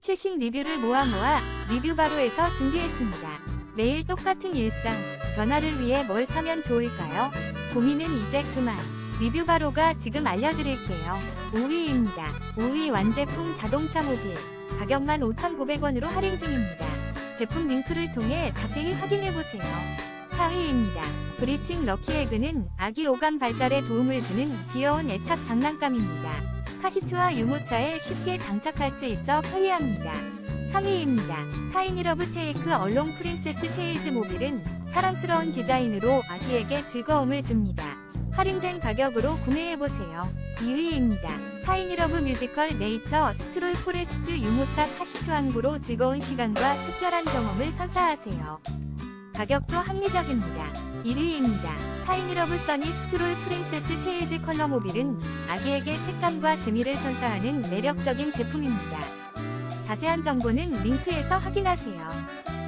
최신 리뷰를 모아 모아 리뷰바로에서 준비했습니다. 매일 똑같은 일상, 변화를 위해 뭘 사면 좋을까요? 고민은 이제 그만. 리뷰바로가 지금 알려드릴게요. 5위입니다. 5위 완제품 자동차 모빌. 가격만 5,900원으로 할인 중입니다. 제품 링크를 통해 자세히 확인해보세요. 4위입니다. 브리칭 럭키에그는 아기 오감 발달에 도움을 주는 귀여운 애착 장난감입니다. 카시트와 유모차에 쉽게 장착할 수 있어 편리합니다. 3위입니다. 타이니 러브 테이크 얼롱 프린세스 테일즈 모빌은 사랑스러운 디자인으로 아기에게 즐거움을 줍니다. 할인된 가격으로 구매해보세요. 2위입니다. 타이니 러브 뮤지컬 네이처 스트롤 포레스트 유모차 카시트 항구로 즐거운 시간과 특별한 경험을 선사하세요. 가격도 합리적입니다. 1위입니다. 타이니러브 써니 스트롤 프린세스 테일즈 컬러 모빌은 아기에게 색감과 재미를 선사하는 매력적인 제품입니다. 자세한 정보는 링크에서 확인하세요.